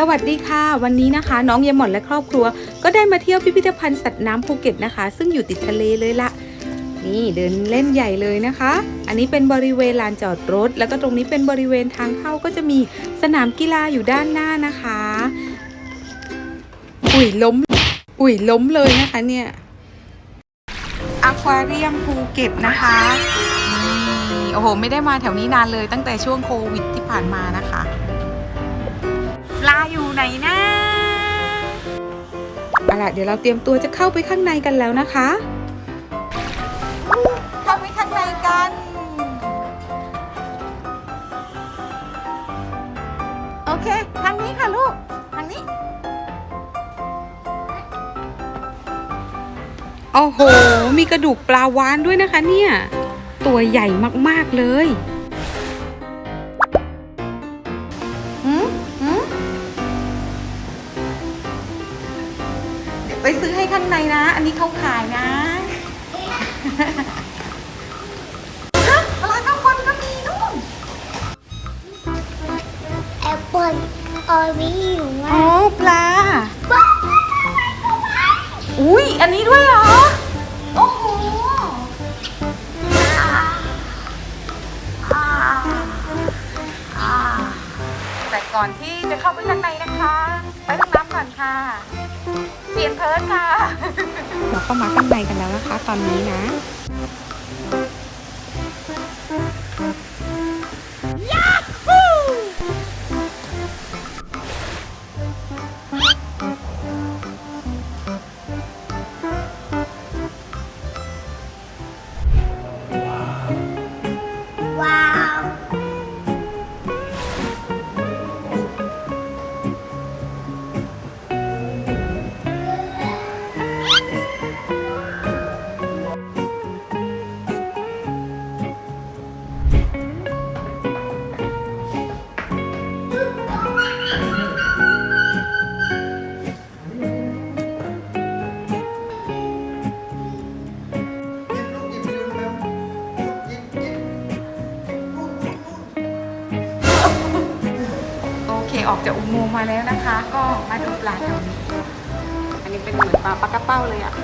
สวัสดีค่ะ วันนี้นะคะ น้องเยายหมอนและครอบครัว ก็ได้มาเที่ยวพิพิธภัณฑ์สัตว์น้ำภูเก็ตนะคะ ซึ่งอยู่ติดทะเลเลยละนี่เดินเล่นใหญ่เลยนะคะ อันนี้เป็นบริเวณลานจอดรถ แล้วก็ตรงนี้เป็นบริเวณทางเข้าก็จะมีสนามกีฬาอยู่ด้านหน้านะคะ อุ้ยล้ม อุ้ยล้มเลยนะคะเนี่ยอควาเรียมภูเก็ตนะคะนี่โอ้โห ไม่ได้มาแถวนี้นานเลยตั้งแต่ช่วงโควิดที่ผ่านมานะคะ ลาอยู่ไหนนะเอาล่ะเดี๋ยวเราเตรียมตัวจะเข้าไปข้างในกันแล้วนะคะ เข้าไปข้างในกัน โอเค ทางนี้ค่ะลูก ทางนี้ โอ้โห มีกระดูกปลาวานด้วยนะคะเนี่ย ตัวใหญ่มากๆเลยางในนะ อันนี้เขาขายนะฮะปลาข้างบนก็มีนู่นแอปเปิลออรีอยู่อ๋ว่าอปลาอุ้ยอันนี้ด้วยเหรอ โอ้โหแต่ก่อนที่จะเข้าไปข้างในนะคะ ไปห้องน้ำก่อนค่ะ เปลี่ยนเพิร์สค่ะ เราเข้ามาข้างในกันแล้วนะคะ ตอนนี้นะ อออกจากอุโมงค์มาแล้วนะคะ ก็มาดูปลาแถวนี้ อันนี้เป็นเหมือนปลาปลากระเป้าเลยอะ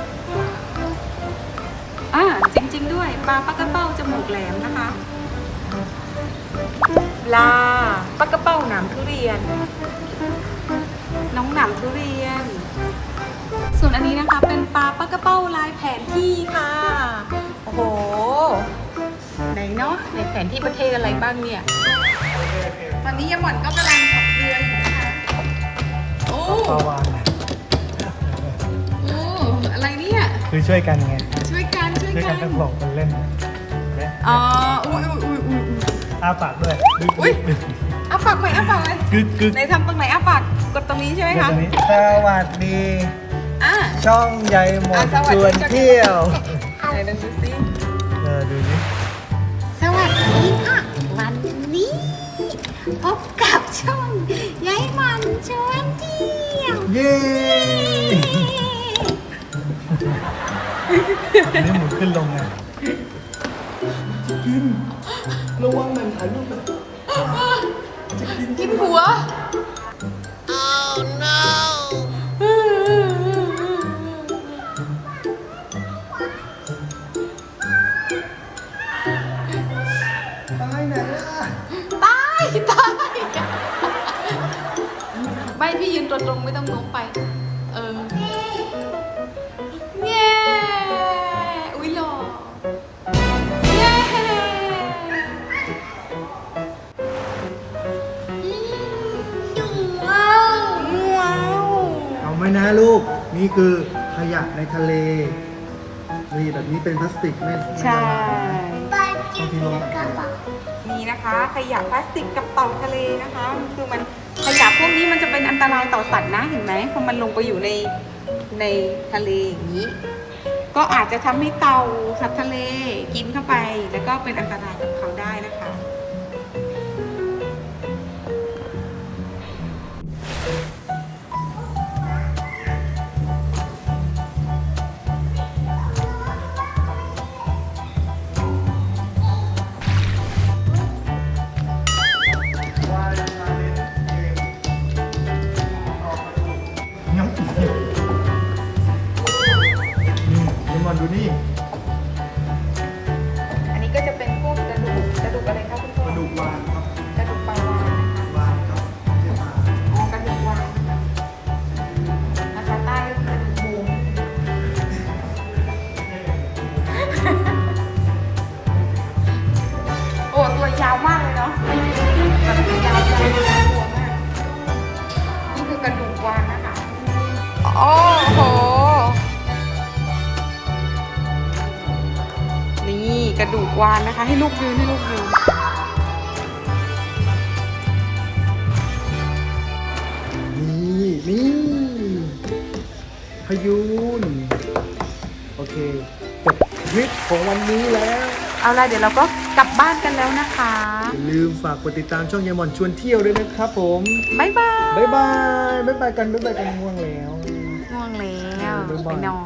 อ่าจริง ๆ ด้วยปลาปลากระเป้าจมูกแหลมนะคะปลาปลากระเป้าหนามทุเรียน น้องหนามทุเรียน ส่วนอันนี้นะคะเป็นปลาปลากระเป้าลายแผนที่ค่ะ โอ้โหไหนเนาะในแผนที่ประเทศอะไรบ้างเนี่ย ตอนนี้ยายหม่อนก็กำลัง ปลาวานโอ้อะไรเนี่ย คือช่วยกันไงช่วยกันช่วยช่วยกักันนทั้งสองคนเล่นเห็นไหมอ๋ออุ้ยอุ้ยอุ้ยอุ้ย อ้าปากด้วยอุ๊ยอ้าปากไหมอ้าปากไหมกึกกึกไหนทำตรงไหนอ้าปากกดตรงนี้ใช่ไหมเดี๋ยวคะตรงนี้สวัสดี อ่าช่องใหญ่หมดอะสวัสดีชวนเที่ยวไหนลองดูซิเออดูนี่สวัสดีค่ะวันนี้พบกับ อันนี้หมุนขึ้นลงไงกินระวังมันถ่ายรูปนะกินหัวตายไหนล่ะตายตายไม่พี่ยืนตัวตรงไม่ต้องโน้มไป นะลูก นี่คือขยะในทะเล นี่แบบนี้เป็นพลาสติกไม่ไม่ใช่ ละลายนะไปกินกระเป๋านี่นะคะขยะพลาสติกกับเต่าทะเลนะคะคือมันขยะพวกนี้มันจะเป็นอันตรายต่อสัตว์นะเห็นไหมพอมันลงไปอยู่ในในทะเลอย่างนี้ ก็อาจจะทำให้เต่าสัตว์ทะเลกินเข้าไป แล้วก็เป็นอันตรายกับเขา วานนะคะ ให้ลูกยืนให้ลูกยืนนี่นี่พยูนโอเคจบทริปของวันนี้แล้ว เอาละเดี๋ยวเราก็กลับบ้านกันแล้วนะคะ อย่าลืมฝากกดติดตามช่องยายหมอนชวนเที่ยวด้วยนะครับผมบ๊ายบายบ๊ายบายบ๊ายบายกันบ๊ายบายกันง่วงแล้วง่วงแล้วบ๊ายบายไปนอน